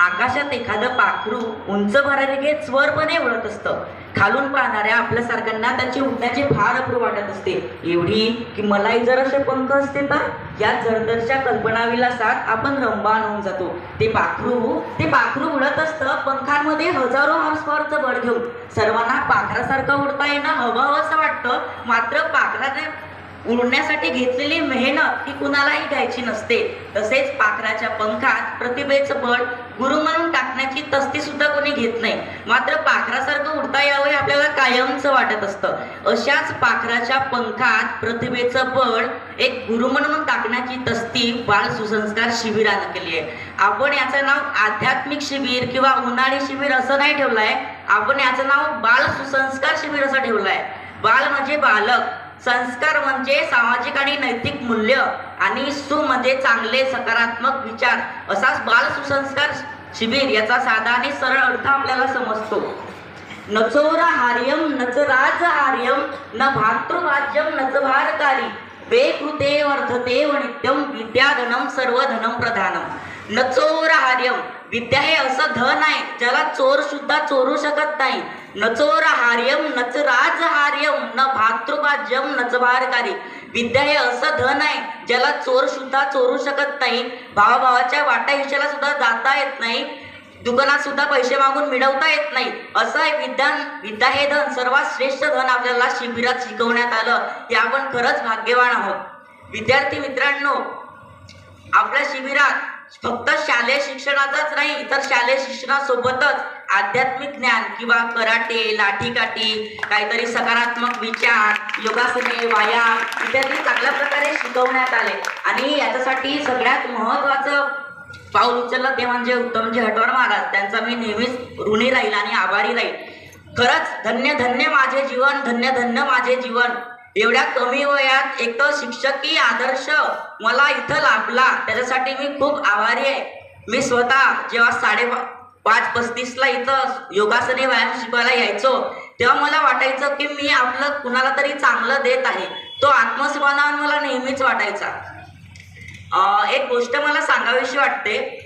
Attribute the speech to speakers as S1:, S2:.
S1: आकाशात एखादं पाखरू उंच भरारी घेत स्वरपणे उडत असतं. खालून पाहणाऱ्या आपल्यासारख्यांना त्याची उडण्याची फार अप्रू वाटत असते. एवढी की मलाही जर असे पंख असते तर या जरदरच्या कल्पनाविलासात आपण रंबान होऊन जातो. ते पाखरू ते पाखरू उडत असतं पंखांमध्ये हजारो हॉर्स पॉवरचं बळ घेऊन. सर्वांना पाखरासारखं उडता येणं हवं असं वाटतं मात्र पाखराने उडण्यासाठी घेतलेली मेहनत ही कुणालाही घ्यायची नसते. तसेच पाखराच्या पंखात प्रतिभेचं बळ गुरु म्हणून टाकण्याची तस्ती सुद्धा कोणी घेत नाही. मात्र पाखरासारखं उडता यावं हे आपल्याला कायमचं वाटत असतं. अशाच पाखराच्या पंखात प्रतिभेचं बळ एक गुरु म्हणून टाकण्याची तस्ती बाळ सुसंस्कार शिबिरानं केली आहे. आपण याचं नाव आध्यात्मिक शिबिर किंवा उन्हाळी शिबिर असं नाही ठेवलंय. आपण याचं नाव बाळ सुसंस्कार शिबिर असं ठेवलंय. बाळ म्हणजे बालक. संस्कार म्हणजे सामाजिक आणि नैतिक मूल्य आणि सु म्हणजे चांगले सकारात्मक विचार. असाच बाल सुसंस्कार शिबिर याचा साधा आणि सरळ अर्थ आपल्याला समजतो. नचोर हार्यम नचराज हार्यम न भातृवाज्यम वे बेकृते वर्धते व नित्यम विद्याधनम सर्वधनम प्रधानम. नचोर हार्यम विद्या हे असं धन आहे ज्याला चोर सुद्धा चोरू शकत नाही. नचोर हार्यम नचराज हार्यम न भातृभाज्यम नचभारकारी विद्या हे असं धन आहे ज्याला चोर सुद्धा चोरू शकत नाही. भावाभावाच्या वाटा हिशाला सुद्धा जाता येत नाही. दुकानात सुद्धा पैसे मागून मिळवता येत नाही. असं आहे विद्यान विद्या हे धन सर्वात श्रेष्ठ धन आपल्याला शिबिरात शिकवण्यात आलं. हे आपण खरंच भाग्यवान आहोत. विद्यार्थी मित्रांनो आपल्या शिबिरात फक्त शालेय शिक्षणाचाच नाही तर शालेय शिक्षणासोबतच आध्यात्मिक ज्ञान किंवा कराटे लाठीकाठी काहीतरी सकारात्मक विचार योगासने व्यायाम इत्यादी चांगल्या प्रकारे शिकवण्यात आले. आणि याच्यासाठी सगळ्यात महत्त्वाचं पाऊल उचललं ते म्हणजे उत्तमजी हटवार महाराज. त्यांचा मी नेहमीच ऋणी राहील आणि आभारी राहील. खरंच धन्य धन्य माझे जीवन धन्य धन्य माझे जीवन. एवढ्या कमी वयात एक तर शिक्षकी आदर्श मला इथं लाभला. त्याच्यासाठी मी खूप आभारी आहे. मी स्वतः जेव्हा साडे पाच पस्तीसला इथं योगासने व्यायाम शिकवायला यायचो. तेव्हा मला वाटायचं की मी आपलं कुणाला तरी चांगलं देत आहे. तो आत्मस्वमान मला नेहमीच वाटायचा. एक गोष्ट मला सांगावीशी वाटते.